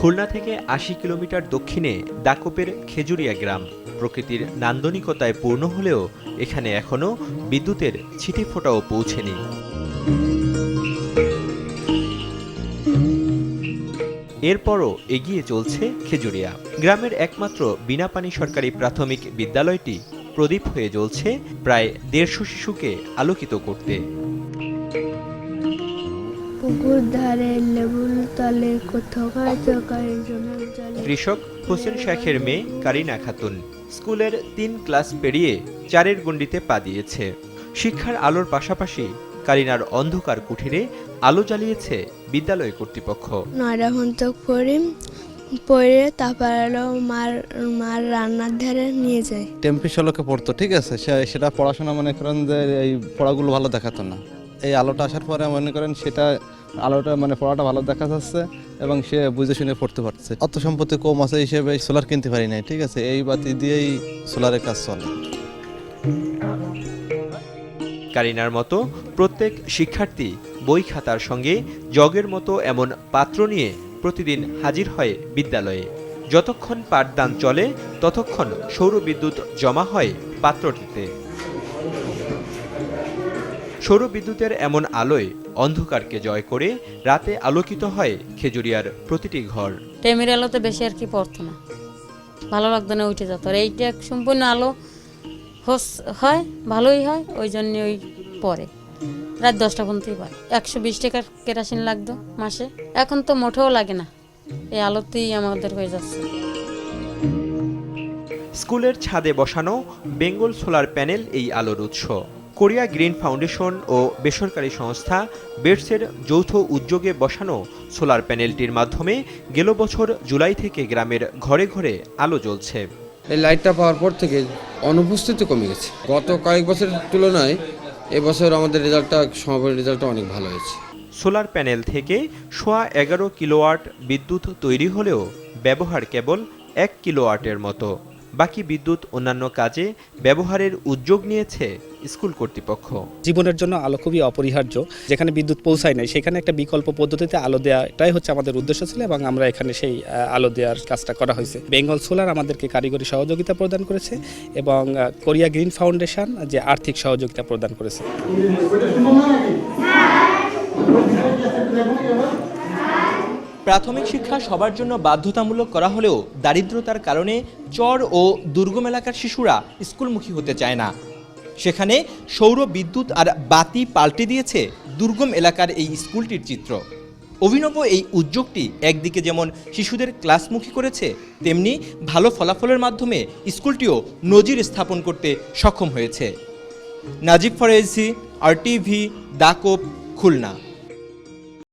খুলনা থেকে আশি কিলোমিটার দক্ষিণে দাকোপের খেজুরিয়া গ্রাম। প্রকৃতির নান্দনিকতায় পূর্ণ হলেও এখানে এখনও বিদ্যুতের ছিটে ফোটাও পৌঁছেনি। এরপরও এগিয়ে চলছে খেজুরিয়া। গ্রামের একমাত্র বিনা পানি সরকারি প্রাথমিক বিদ্যালয়টি প্রদীপ হয়ে জ্বলছে প্রায় দেড়শো শিশুকে আলোকিত করতে। পুকুর ধারে লেবুর তলে কোথাকার চকায় জনের জলে কৃষক হোসেন শেখের মেয়ে কারিনা খাতুন স্কুলের তিন ক্লাস পেরিয়ে চারের গণ্ডিতে পা দিয়েছে। শিক্ষার আলোর পাশাপাশি কারিনার অন্ধকার কুঠিরে আলো জ্বালিয়েছে বিদ্যালয় কর্তৃপক্ষ। নয়টা পর্যন্ত পড়ি পড়ে তারপর মার মার রান্নার ধারে নিয়ে যায়। টেম্পি ষোলোকে পড়তো ঠিক আছে? সেটা পড়াশোনা মনে করেন যে এই পড়াগুলো ভালো দেখাতো না। এই আলোটা আসার পরে মনে করেন সেটা আলোটা মানে পড়াটা ভালো দেখা যাচ্ছে এবং সে বুঝে শুনে পড়তে পারছে অত সম্পত্তি কম আছে হিসেবে সোলার কিনতে পারি নাই, ঠিক আছে? এই বাতি দিয়েই সোলারের কাজ চলে। কারিনার মতো প্রত্যেক শিক্ষার্থী বই খাতার সঙ্গে জগের মতো এমন পাত্র নিয়ে প্রতিদিন হাজির হয় বিদ্যালয়ে। যতক্ষণ পাঠদান চলে, ততক্ষণ সৌরবিদ্যুৎ জমা হয় পাত্রটিতে। সৌরবিদ্যুতের এমন আলোয় অন্ধকারকে জয় করে রাতে আলোকিত হয় খেজুরিয়ার প্রতিটি ঘর। টেমের আলোতে বেশি আর কি পড়তো না ভালো লাগতো না উঠে যেত এইটা সম্পূর্ণ আলো হোস হয় ভালোই হয় ওই জন্য ওই পরে। রাত দশটা পর্যন্তই পারে। একশো বিশ টাকার কেরাসিন লাগতো মাসে। এখন তো মোটেও লাগে না। এই আলোতেই আমাদের হয়ে যাচ্ছে। স্কুলের ছাদে বসানো বেঙ্গল সোলার প্যানেল এই আলোর উৎস। কোরিয়া গ্রিন ফাউন্ডেশন ও বেসরকারি সংস্থা বেডসের যৌথ উদ্যোগে বসানো সোলার প্যানেলটির মাধ্যমে গেল বছর জুলাই থেকে গ্রামের ঘরে ঘরে আলো জ্বলছে। এই লাইটটা পাওয়ার পর থেকে অনুপস্থিতি কমে গেছে। গত কয়েক বছরের তুলনায় এবছর আমাদের রেজাল্টটা সমাপনের রেজাল্টটা অনেক ভালো হয়েছে। সোলার প্যানেল থেকে সোয়া এগারো কিলোওয়াট বিদ্যুৎ তৈরি হলেও ব্যবহার কেবল এক কিলোওয়াটের মতো। বাকি বিদ্যুৎ অন্যান্য কাজে ব্যবহারের উদ্যোগ নিয়েছে স্কুল কর্তৃপক্ষ। জীবনের জন্য আলো খুবই অপরিহার্য। যেখানে বিদ্যুৎ পৌঁছায় নাই, সেখানে একটা বিকল্প পদ্ধতিতে আলো দেওয়াটাই হচ্ছে আমাদের উদ্দেশ্য ছিল এবং আমরা এখানে সেই আলো দেওয়ার কাজটা করা হয়েছে। বেঙ্গল সোলার আমাদেরকে কারিগরি সহযোগিতা প্রদান করেছে এবং কোরিয়া গ্রিন ফাউন্ডেশন যে আর্থিক সহযোগিতা প্রদান করেছে। প্রাথমিক শিক্ষা সবার জন্য বাধ্যতামূলক করা হলেও দারিদ্রতার কারণে চর ও দুর্গম এলাকার শিশুরা স্কুলমুখী হতে চায় না। সেখানে সৌর বিদ্যুৎ আর বাতি পাল্টে দিয়েছে দুর্গম এলাকার এই স্কুলটির চিত্র। অভিনব এই উদ্যোগটি একদিকে যেমন শিশুদের ক্লাসমুখী করেছে, তেমনি ভালো ফলাফলের মাধ্যমে স্কুলটিও নজির স্থাপন করতে সক্ষম হয়েছে। Najib Faraji R TV Dacope Khulna.